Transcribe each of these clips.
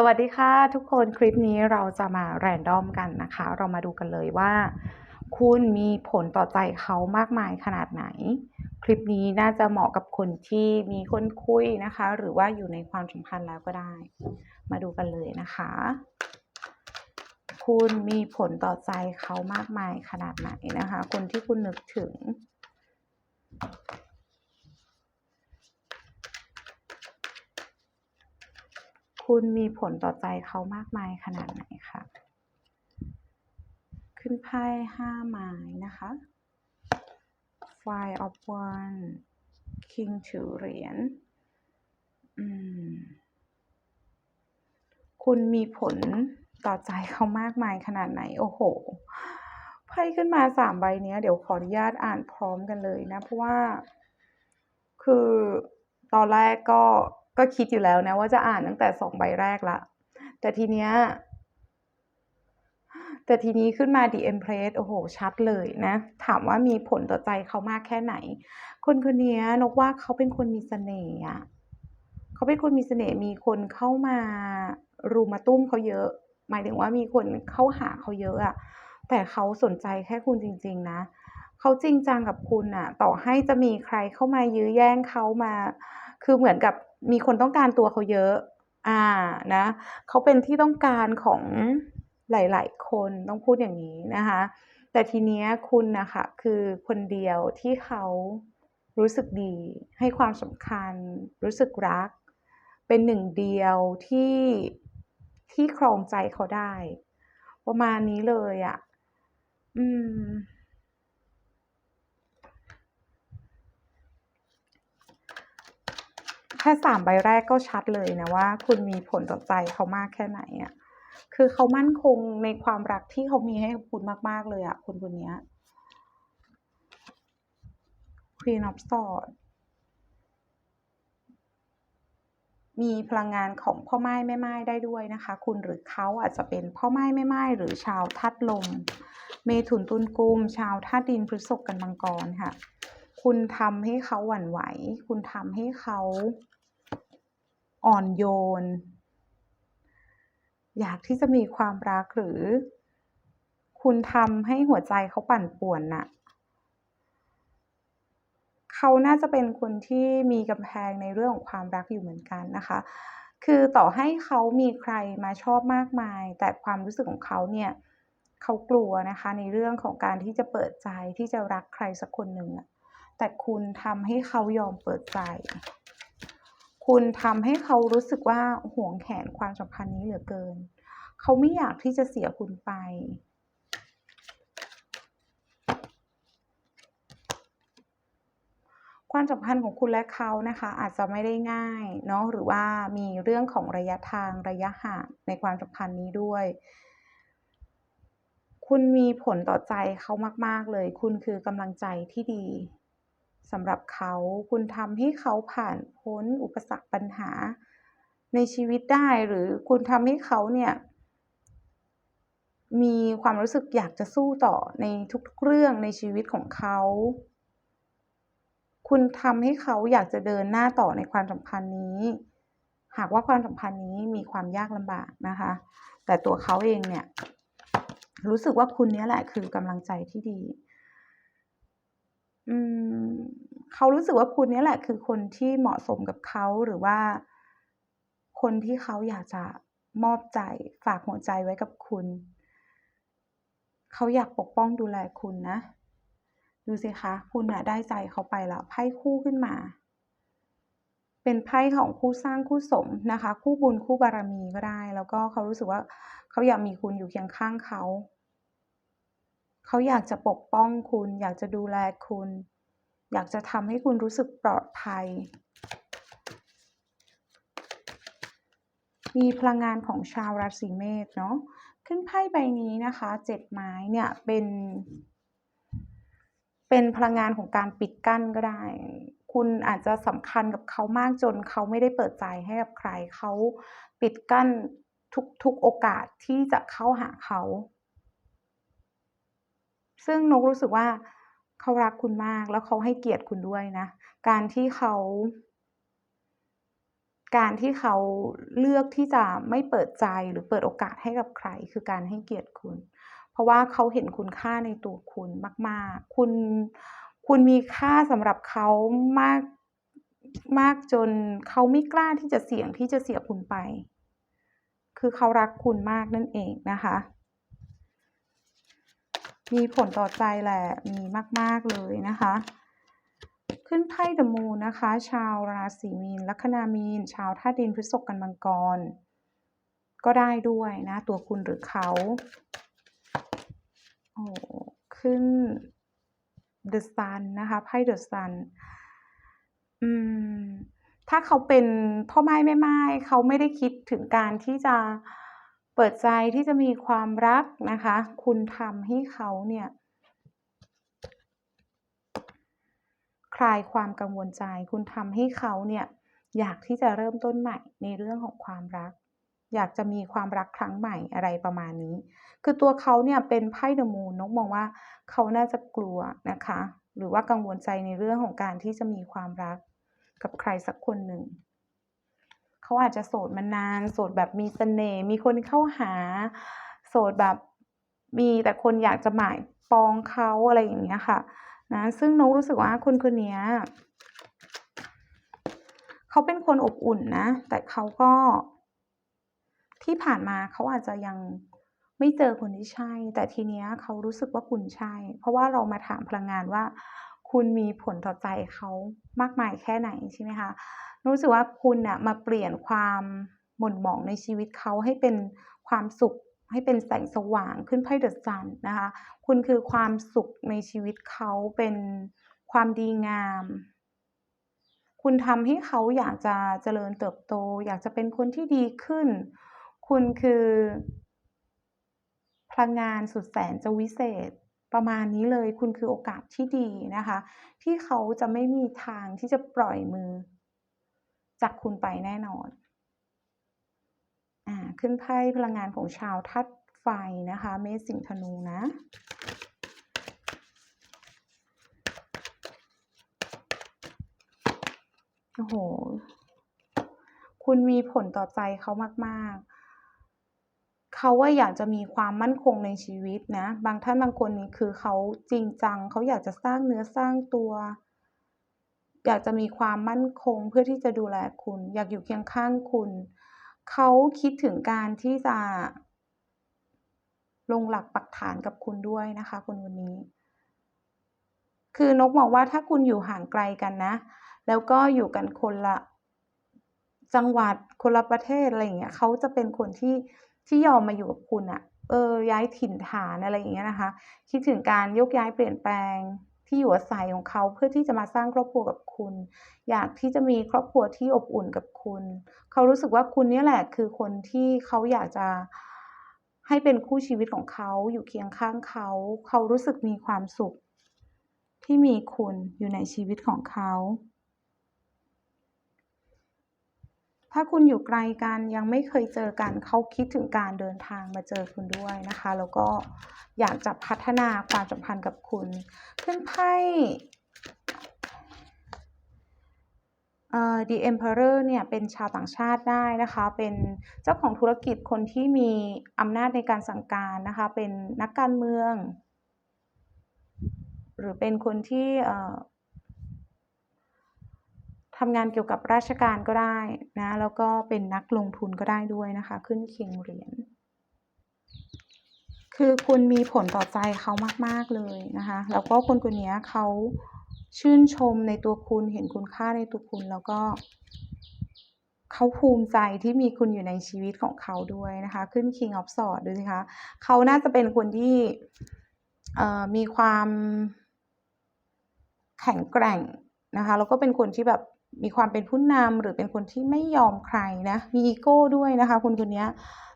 สวัสดีค่ะทุกคนคลิปนี้เราจะมาแรนดอมกันนะคะ เรามาดูกันเลยว่า คุณมีผลต่อใจเขามากมายขนาดไหน คลิปนี้น่าจะเหมาะกับคนที่มีคนคุยนะคะ หรือว่าอยู่ในความสัมพันธ์แล้วก็ได้ มาดูกันเลยนะคะ คุณมีผลต่อใจเขามากมายขนาดไหนนะคะ คนที่คุณนึกถึง คุณมีผลต่อใจเขามากมายขนาดไหนคะ ขึ้นไพ่ห้าไม้นะคะ Five of One King ถือเหรียญอืมคุณมีผลต่อใจเขามากมายขนาดไหน โอ้โห ไพ่ขึ้นมาสามใบเนี้ยเดี๋ยวขออนุญาตอ่านพร้อมกันเลยนะ เพราะว่า คือตอนแรกก็ ก็คิดอยู่แล้วนะว่าจะอ่านตั้งแต่สองใบแรกละ แต่ทีเนี้ยแต่ทีนี้ขึ้นมา The Empress โอ้โห ชัดเลยนะ ถามว่ามีผลต่อใจเขามากแค่ไหน คนคนเนี้ยนกว่าเขาเป็นคนมีเสน่ห์อะเขาเป็นคนมีเสน่ห์มีคนเข้ามารุมมาตุ้มเขาเยอะ หมายถึงว่ามีคนเข้าหาเขาเยอะอะแต่เขาสนใจแค่คุณจริง ๆ นะเขาจริงจังกับคุณน่ะต่อให้จะมีใครเข้ามายื้อแย่งเขามา คือเหมือนกับ มีคนต้องการตัวเขาเยอะ อ่านะเขาเป็นที่ต้องการของหลาย ๆ คนต้องพูดอย่างนี้นะคะ แต่ทีเนี้ยคุณนะคะคือคนเดียวที่เขารู้สึกดี ให้ความสำคัญ รู้สึกรัก เป็นหนึ่งเดียวที่ที่ครองใจเขาได้ ประมาณนี้เลยอะ อืม ค่สามใบแรกก็ชัดเลยนะว่า คุณมีผลต่อใจเขามากแค่ไหนอะคือเขามั่นคงในความรักที่เขามีให้คุณมาก ๆ เลยอะคนคนนี้ Queen of Swords มีพลังงานของพ่อไม้แม่ไม้ได้ด้วยนะคะ คุณหรือเขาอาจจะเป็นพ่อไม้แม่ไม้หรือชาวธาตุลม เมถุนตุลกุม ชาวธาตุดินพฤษภกันมังกรค่ะ คุณทำให้เขาหวั่นไหว คุณทำให้เขา อ่อนโยน อยากที่จะมีความรักหรือ คุณทำให้หัวใจเขาปั่นป่วนน่ะเขาน่าจะเป็นคนที่มีกำแพงในเรื่องของความรักอยู่เหมือนกันนะคะ คือต่อให้เขามีใครมาชอบมากมาย แต่ความรู้สึกของเขาเนี่ยเขากลัวนะคะในเรื่องของการที่จะเปิดใจที่จะรักใครสักคนหนึ่งแต่คุณทำให้เขายอมเปิดใจ คุณทำให้เขารู้สึกว่าห่วงแหนความสัมพันธ์นี้เหลือเกิน เขาไม่อยากที่จะเสียคุณไป ความสัมพันธ์ของคุณและเขานะคะ อาจจะไม่ได้ง่ายเนาะหรือว่ามีเรื่องของระยะทางระยะห่างในความสัมพันธ์นี้ด้วยคุณมีผลต่อใจเขามาก ๆ เลย คุณคือกำลังใจที่ดี สำหรับเขาคุณทำให้เขาผ่านพ้นอุปสรรคปัญหา ในชีวิตได้หรือคุณทำให้เขาเนี่ย มีความรู้สึกอยากจะสู้ต่อในทุกๆเรื่องในชีวิตของเขา คุณทำให้เขาอยากจะเดินหน้าต่อในความสัมพันธ์นี้ หากว่าความสัมพันธ์นี้มีความยากลำบากนะคะ แต่ตัวเขาเองเนี่ย รู้สึกว่าคุณนี้แหละคือกำลังใจที่ดี เขารู้สึกว่าคุณนี้ยแหละ คือคนที่เหมาะสมกับเขาหรือว่า คนที่เขาอยากจะมอบใจฝากหัวใจไว้กับคุณ เขาอยากปกป้องดูแลคุณนะ ดูสิคะ คุณน่ะได้ใจเขาไปแล้วไพ่คู่ขึ้นมา เป็นไพ่ของคู่สร้างคู่สมนะคะ คู่บุญคู่บารมีก็ได้ แล้วก็เขารู้สึกว่าเขาอยากมีคุณอยู่เคียงข้างเขา เขาอยากจะปกป้องคุณ อยากจะดูแลคุณ อยากจะทำให้คุณรู้สึกปลอดภัย มีพลังงานของชาวราศีเมษเนาะขึ้นไพ่ใบนี้นะคะ7ไม้เนี่ยเป็น เป็นพลังงานของการปิดกั้นก็ได้คุณอาจจะสำคัญกับเขามากจนเขาไม่ได้เปิดใจให้กับใครเขาปิดกั้นทุกๆโอกาสที่จะเข้าหาเขา ซึ่งนกรู้สึกว่าเขารักคุณมากแล้วเขาให้เกียรติคุณด้วยนะ การที่เขา การที่เขาเลือกที่จะไม่เปิดใจหรือเปิดโอกาสให้กับใคร คือการให้เกียรติคุณ เพราะว่าเขาเห็นคุณค่าในตัวคุณมาก ๆ คุณคุณมีค่าสำหรับเขามากมากจนเขาไม่กล้าที่จะเสี่ยงที่จะเสียคุณไป คือเขารักคุณมากนั่นเองนะคะ มีผลต่อใจแหละ มีมาก ๆ เลยนะคะ ขึ้นไพ่ The Moon นะคะ ชาวราศีมีน ลัคนามีน ชาวธาตุดินพฤษภกันมังกร ก็ได้ด้วยนะ ตัวคุณหรือเขาโอ้ขึ้น The Sun นะคะไพ่ The Sun อืมถ้าเขาเป็นพ่อไม้แม่ไม้เขาไม่ได้คิดถึงการที่จะ เปิดใจที่จะมีความรักนะคะ คุณทำให้เขาเนี่ยคลายความกังวลใจ คุณทำให้เขาเนี่ยอยากที่จะเริ่มต้นใหม่ในเรื่องของความรัก อยากจะมีความรักครั้งใหม่อะไรประมาณนี้ คือตัวเขาเนี่ยเป็นไพ่ The Moon นกมองว่าเขาน่าจะกลัวนะคะ หรือว่ากังวลใจในเรื่องของการที่จะมีความรักกับใครสักคนหนึ่ง เขาอาจจะโสดมานาน โสดแบบมีเสน่ห์มีคนเข้าหา โสดแบบมีแต่คนอยากจะหมายปองเขาอะไรอย่างเงี้ยค่ะนะซึ่งนกรู้สึกว่าคนคนนี้เขาเป็นคนอบอุ่นนะ แต่เขาก็ที่ผ่านมาเขาอาจจะยังไม่เจอคนที่ใช่ แต่ทีเนี้ยเขารู้สึกว่าคุณใช่ เพราะว่าเรามาถามพลังงานว่า คุณมีผลต่อใจเขามากมายแค่ไหนใช่ไหมคะ รู้สึกว่าคุณน่ะมาเปลี่ยนความหม่นหมองในชีวิตเขาให้เป็นความสุขให้เป็นแสงสว่างขึ้นไพ่ The Sun นะคะ คุณคือความสุขในชีวิตเขาเป็นความดีงาม คุณทำให้เขาอยากจะเจริญเติบโต อยากจะเป็นคนที่ดีขึ้น คุณคือพลังงานสุดแสนจะวิเศษประมาณนี้เลย คุณคือโอกาสที่ดีนะคะ ที่เขาจะไม่มีทางที่จะปล่อยมือ จากคุณไปแน่นอนอ่าขึ้นไพ่พลังงานของชาวธาตุไฟนะคะ เมษสิงธนูนะโอ้โฮคุณมีผลต่อใจเขามาก ๆ เขาอะอยากจะมีความมั่นคงในชีวิตนะ บางท่านบางคนนี่คือเขาจริงจัง เขาอยากจะสร้างเนื้อสร้างตัว อยากจะมีความมั่นคงเพื่อที่จะดูแลคุณ อยากอยู่เคียงข้างคุณ เขาคิดถึงการที่จะ ลงหลักปักฐานกับคุณด้วยนะคะคนคนนี้ คือนกมองว่าถ้าคุณอยู่ห่างไกลกันนะ แล้วก็อยู่กันคนละจังหวัดคนละประเทศอะไรอย่างเงี้ยเขาจะเป็นคนที่ที่ยอมมาอยู่กับคุณน่ะเออย้ายถิ่นฐานอะไรอย่างเงี้ยนะคะ คิดถึงการยกย้ายเปลี่ยนแปลง ที่อยู่อาศัยของเขาเพื่อที่จะมาสร้างครอบครัวกับคุณ อยากที่จะมีครอบครัวที่อบอุ่นกับคุณ เขารู้สึกว่าคุณนี่แหละคือคนที่เขาอยากจะให้เป็นคู่ชีวิตของเขาอยู่เคียงข้างเขา เขารู้สึกมีความสุข ที่มีคุณอยู่ในชีวิตของเขา ถ้าคุณอยู่ไกลกันยังไม่เคยเจอกันเขาคิดถึงการเดินทางมาเจอคุณด้วยนะคะ แล้วก็อยากจะพัฒนาความสัมพันธ์กับคุณขึ้นไพ่เอ่อ The Emperor เนี่ยเป็นชาวต่างชาติได้นะคะ เป็นเจ้าของธุรกิจคนที่มีอำนาจในการสั่งการนะคะ เป็นนักการเมือง หรือเป็นคนที่เอ่อ ทำงานเกี่ยวกับราชการก็ได้นะแล้วก็เป็นนักลงทุนก็ได้ด้วยนะคะ ขึ้น King เหรียญคือคุณมีผลต่อใจเขามาก ๆ เลยนะคะ แล้วก็คนคนนี้เขาชื่นชมในตัวคุณเห็นคุณค่าในตัวคุณแล้วก็เขาภูมิใจที่มีคุณอยู่ในชีวิตของเขาด้วยนะคะ ขึ้น King of Swords ดูสิคะเขาน่าจะเป็นคนที่มีความแข็งแกร่งนะคะ แล้วก็เป็นคนที่แบบ มีความเป็นผู้นำหรือเป็นคนที่ไม่ยอมใครนะมีอีโก้ด้วยนะคะคนคนนี้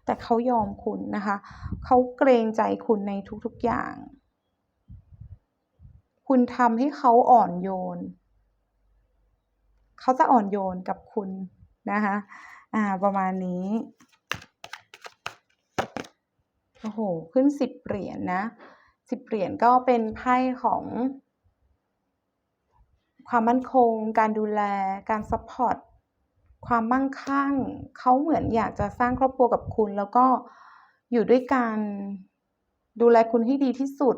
แต่เขายอมคุณนะคะเขาเกรงใจคุณในทุกๆอย่าง คุณทำให้เขาอ่อนโยน เขาจะอ่อนโยนกับคุณนะคะอ่าประมาณนี้โอ้โฮขึ้น10เหรียญนะ10เหรียญก็เป็นไพ่ของ ความมั่นคง การดูแล การซัปพอร์ต ความมั่งคั่ง เขาเหมือนอยากจะสร้างครอบครัวกับคุณ แล้วก็อยู่ด้วยกันดูแลคุณให้ดีที่สุด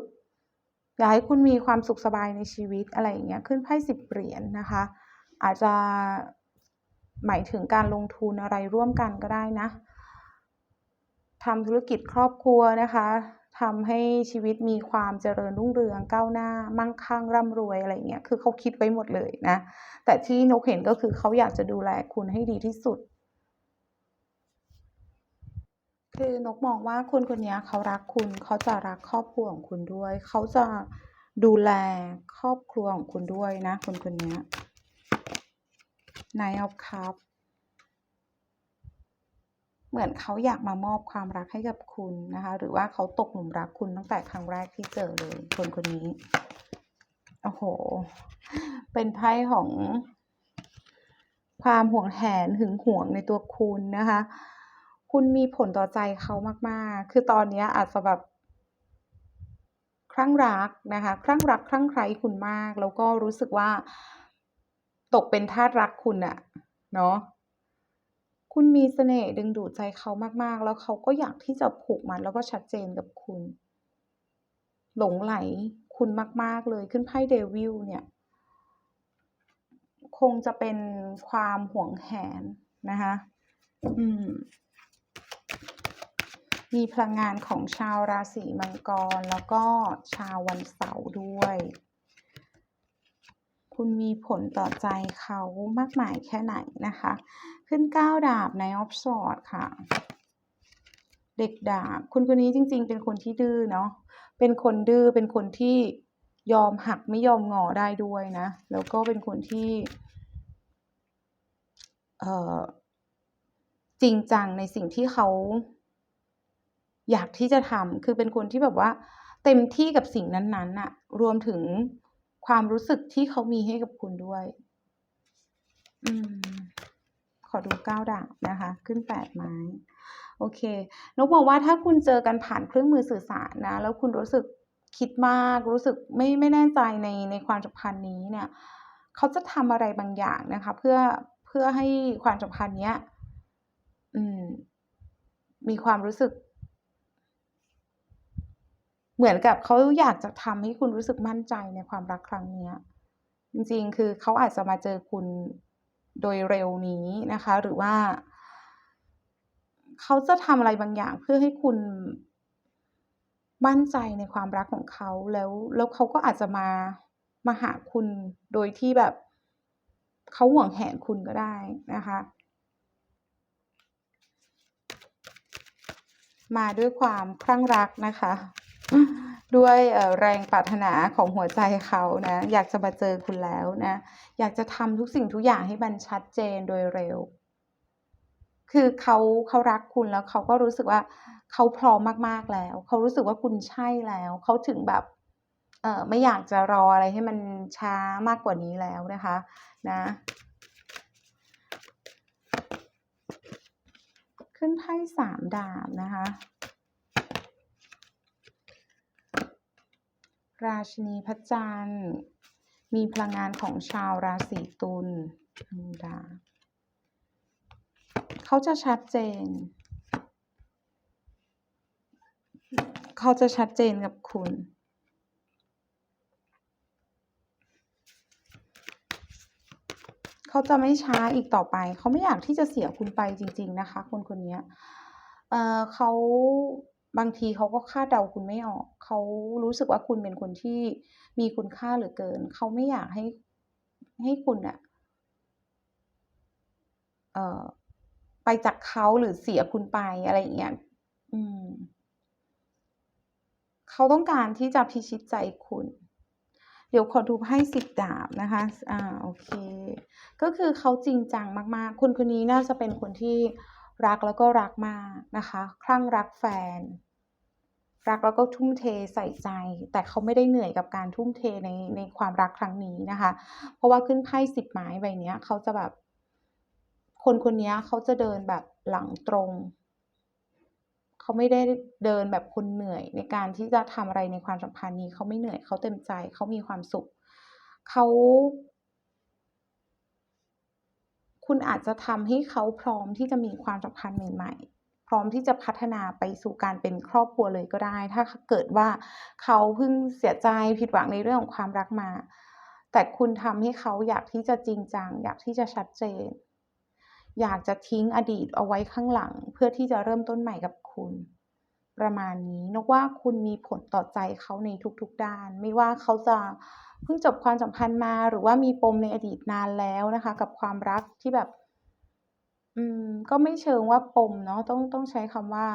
อยากให้คุณมีความสุขสบายในชีวิตอะไรอย่างเงี้ย ขึ้นไพ่10เหรียญนะคะ อาจจะหมายถึงการลงทุนอะไรร่วมกันก็ได้นะทำธุรกิจครอบครัวนะคะ ทำให้ชีวิตมีความเจริญรุ่งเรืองก้าวหน้า มั่งคั่งร่ำรวยอะไรเงี้ยคือเขาคิดไว้หมดเลยนะ แต่ที่นกเห็นก็คือเขาอยากจะดูแลคุณให้ดีที่สุด คือนกมองว่าคนคนนี้เขารักคุณเขาจะรักครอบครัวของคุณด้วย เขาจะดูแลครอบครัวของคุณด้วยนะ คนคนนี้ย Knight of Cups เหมือนเขาอยากมามอบความรักให้กับคุณนะคะ หรือว่าเขาตกหลุมรักคุณตั้งแต่ครั้งแรกที่เจอเลยคนคนนี้ โอ้โฮเป็นไพ่ของความห่วงแหนหึงหวงในตัวคุณนะคะ คุณมีผลต่อใจเขามาก ๆ คือตอนนี้อาจจะแบบคลั่งรักนะคะคลั่งรักคลั่งไคล้คุณมาก แล้วก็รู้สึกว่า ตกเป็นทาสรักคุณน่ะเนาะ คุณมีเสน่ห์ดึงดูดใจเขามากๆ แล้วเขาก็อยากที่จะผูกมัดแล้วก็ชัดเจนกับคุณ หลงใหลคุณมาก ๆ เลยขึ้นไพ่ Devil เนี่ย คงจะเป็นความหวงแหนนะคะอืม มีพลังงานของชาวราศีมังกรแล้วก็ชาววันเสาร์ด้วย คุณมีผลต่อใจเขามากมายแค่ไหนนะคะ ขึ้น9ดาบ Knight of Swords ค่ะ เด็กดาบคุณคนนี้จริง ๆ เป็นคนที่ดื้อเนาะเป็นคนดื้อเป็นคนที่ยอมหักไม่ยอมงอได้ด้วยนะ แล้วก็เป็นคนที่ เอ่อจริงจังในสิ่งที่เขาอยากที่จะทำคือเป็นคนที่แบบว่า เต็มที่กับสิ่งนั้นๆน่ะ รวมถึง ความรู้สึกที่เขามีให้กับคุณด้วย อืม ขอดู9ดาบนะคะ ขึ้น8ไม้โอเคนกมองว่าถ้าคุณเจอกันผ่านเครื่องมือสื่อสารนะ แล้วคุณรู้สึกคิดมากรู้สึกไม่ไม่แน่ใจในในความสัมพันธ์นี้เนี่ยเขาจะทำอะไรบางอย่างนะคะ เพื่อเพื่อให้ความสัมพันธ์เนี้ย อืม มีความรู้สึก เหมือนกับเขาอยากจะทำให้คุณรู้สึกมั่นใจในความรักครั้งเนี้ยจริงๆ คือเขาอาจจะมาเจอคุณโดยเร็วนี้นะคะ หรือว่า เขาจะทำอะไรบางอย่างเพื่อให้คุณมั่นใจในความรักของเขาแล้ว แล้วเขาก็อาจจะมามาหาคุณโดยที่แบบเขาหวงแหนคุณก็ได้นะคะ มาด้วยความคลั่งรักนะคะ ด้วยแรงปรารถนาของหัวใจเขานะ อยากจะมาเจอคุณแล้วนะ อยากจะทำทุกสิ่งทุกอย่างให้มันชัดเจนโดยเร็ว คือเขาเขารักคุณแล้วเขาก็รู้สึกว่าเขาพร้อมมากๆแล้ว เขารู้สึกว่าคุณใช่แล้ว เขาถึงแบบเออไม่อยากจะรออะไรให้มันช้ามากกว่านี้แล้วนะคะ นะ ขึ้นไพ่3ดาบนะคะ ราชินีพระจันทร์ มีพลังงานของชาวราศีตุลดาเขาจะชัดเจน เขาจะชัดเจนกับคุณ เขาจะไม่ช้าอีกต่อไป เขาไม่อยากที่จะเสียคุณไปจริง ๆ นะคะ คนคนนี้เอ่อเขาบางทีเขาก็คาดเดาคุณไม่ออก เขารู้สึกว่าคุณเป็นคนที่มีคุณค่าเหลือเกิน เขาไม่อยากให้ให้คุณน่ะเอ่อไปจากเขาหรือเสียคุณไปอะไรอย่างเงี้ย อืม เขาต้องการที่จะพิชิตใจคุณ เดี๋ยวขอดูไพ่10ดาบนะคะ อ่า โอเค ก็คือเขาจริงจังมาก ๆ คนคนนี้น่าจะเป็นคนที่รักแล้วก็รักมากนะคะ คลั่งรักแฟน รักแล้วก็ทุ่มเทใส่ใจ แต่เขาไม่ได้เหนื่อยกับการทุ่มเทในในความรักครั้งนี้นะคะ เพราะว่าขึ้นไพ่10ไม้ใบเนี้ยเขาจะแบบ คนคนนี้เขาจะเดินแบบหลังตรงเขาไม่ได้เดินแบบคนเหนื่อย ในการที่จะทำอะไรในความสัมพันธ์นี้เขาไม่เหนื่อยเขาเต็มใจเขามีความสุขเขาคุณอาจจะทำให้เขาพร้อมที่จะมีความสัมพันธ์ใหม่ ๆ ร้อมที่จะพัฒนาไปสู่การเป็นครอบครัวเลยก็ได้ ถ้าเกิดว่าเขาเพิ่งเสียใจผิดหวังในเรื่องของความรักมา แต่คุณทำให้เขาอยากที่จะจริงจัง อยากที่จะชัดเจน อยากจะทิ้งอดีตเอาไว้ข้างหลัง เพื่อที่จะเริ่มต้นใหม่กับคุณ ประมาณนี้นกว่าคุณมีผลต่อใจเขาในทุกๆ ด้าน ไม่ว่าเขาจะเพิ่งจบความสัมพันธ์มา หรือว่ามีปมในอดีตนานแล้วนะคะ กับความรักที่แบบ อืม ก็ไม่เชิงว่าปมเนาะ ต้อง ต้องใช้คำว่า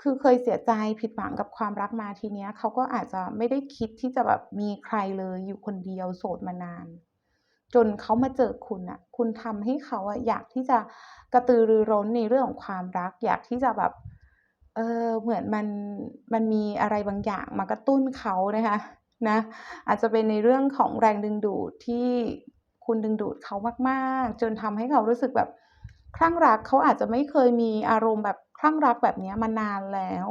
คือเคยเสียใจผิดหวังกับความรักมา ทีเนี้ยเขาก็อาจจะไม่ได้คิดที่จะแบบมีใครเลย อยู่คนเดียวโสดมานาน จนเขามาเจอคุณน่ะ คุณทำให้เขาอะอยากที่จะกระตือรือร้นในเรื่องของความรัก อยากที่จะแบบ เออ เหมือนมัน มันมีอะไรบางอย่างมากระตุ้นเขานะคะ นะ อาจจะเป็นในเรื่องของแรงดึงดูดที่คุณดึงดูดเขามาก ๆ จนทำให้เขารู้สึกแบบ คลั่งรักเขาอาจจะไม่เคยมีอารมณ์แบบคลั่งรักแบบนี้มานานแล้ว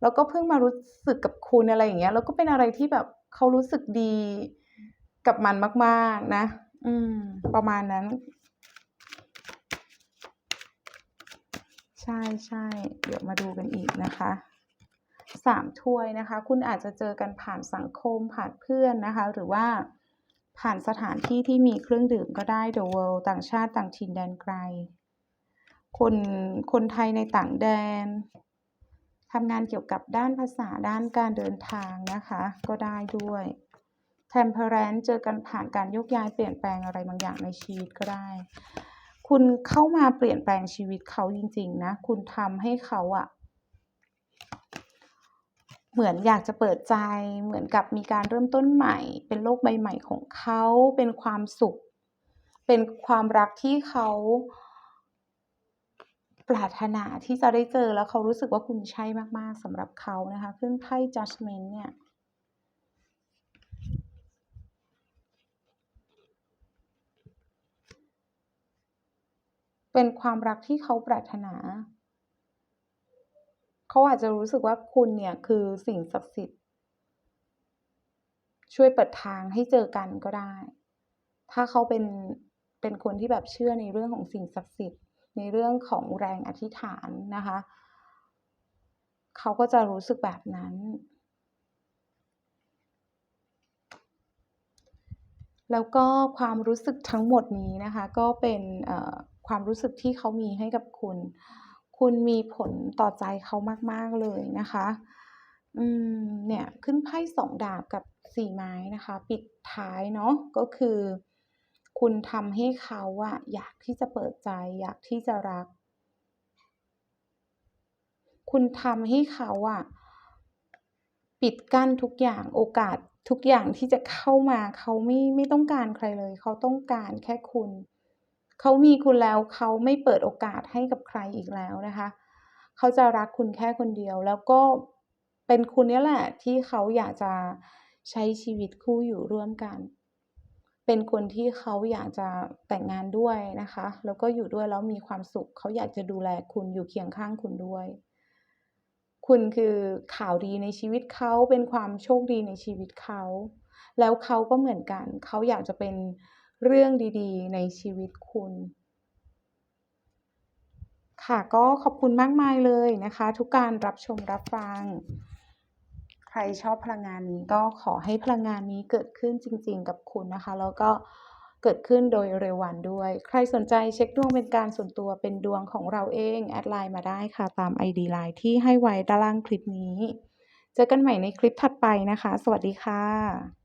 แล้วก็เพิ่งมารู้สึกกับคุณอะไรอย่างเงี้ย แล้วก็เป็นอะไรที่แบบเขารู้สึกดีกับมันมาก ๆ นะ อืม ประมาณนั้น ใช่ๆเดี๋ยวมาดูกันอีกนะคะ3ถ้วยนะคะ คุณอาจจะเจอกันผ่านสังคมผ่านเพื่อนนะคะ หรือว่า ผ่านสถานที่ที่มีเครื่องดื่มก็ได้ The World ต่างชาติต่างถิ่นแดนไกล คนคนไทยในต่างแดนทำงานเกี่ยวกับด้านภาษาด้านการเดินทางนะคะ ก็ได้ด้วย Temperance เจอกันผ่านการยกย้ายเปลี่ยนแปลงอะไรบางอย่างในชีวิตก็ได้ คุณเข้ามาเปลี่ยนแปลงชีวิตเขาจริง ๆ นะ คุณทำให้เขาอะ เหมือนอยากจะเปิดใจ เหมือนกับมีการเริ่มต้นใหม่ เป็นโลกใบใหม่ของเขา เป็นความสุข เป็นความรักที่เขาปรารถนาที่จะได้เจอแล้วเขารู้สึกว่าคุณใช่มากๆสำหรับเขานะคะ ขึ้นไพ่ Judgment เนี่ยเป็นความรักที่เขาปรารถนา เขาอาจจะรู้สึกว่าคุณเนี่ยคือสิ่งศักดิ์สิทธิ์ ช่วยเปิดทางให้เจอกันก็ได้ ถ้าเขาเป็นเป็นคนที่แบบเชื่อในเรื่องของสิ่งศักดิ์สิทธิ์ ในเรื่องของแรงอธิษฐานนะคะ เขาก็จะรู้สึกแบบนั้น แล้วก็ความรู้สึกทั้งหมดนี้นะคะ ก็เป็นความรู้สึกที่เขามีให้กับคุณ คุณมีผลต่อใจเขามาก ๆ เลยนะคะ อืม เนี่ย ขึ้นไพ่2ดาบกับ4ไม้นะคะ ปิดท้ายเนาะ ก็คือ คุณทำให้เขาอะอยากที่จะเปิดใจ อยากที่จะรัก คุณทำให้เขาอะปิดกั้นทุกอย่างโอกาสทุกอย่างที่จะเข้ามาเขาไม่ไม่ต้องการใครเลย เขาต้องการแค่คุณ เขามีคุณแล้วเขาไม่เปิดโอกาสให้กับใครอีกแล้วนะคะเขาจะรักคุณแค่คนเดียว แล้วก็เป็นคุณนี่แหละที่เขาอยากจะใช้ชีวิตคู่อยู่ร่วมกัน เป็นคนที่เขาอยากจะแต่งงานด้วยนะคะ แล้วก็อยู่ด้วยแล้วมีความสุข เขาอยากจะดูแลคุณอยู่เคียงข้างคุณด้วย คุณคือข่าวดีในชีวิตเขาเป็นความโชคดีในชีวิตเขา แล้วเขาก็เหมือนกัน เขาอยากจะเป็น เรื่องดีๆ ในชีวิตคุณ ค่ะก็ขอบคุณมากมายเลยนะคะ ทุกการรับชมรับฟัง ใครชอบพลังงานนี้ก็ขอให้พลังงานนี้เกิดขึ้นจริง ๆ กับคุณนะคะ แล้วก็เกิดขึ้นโดยเร็ววันด้วย ใครสนใจเช็กดวงเป็นการส่วนตัวเป็นดวงของเราเอง แอดไลน์มาได้ค่ะตาม ID LINE ที่ให้ไว้ด้านล่างคลิปนี้ เจอกันใหม่ในคลิปถัดไปนะคะ สวัสดีค่ะ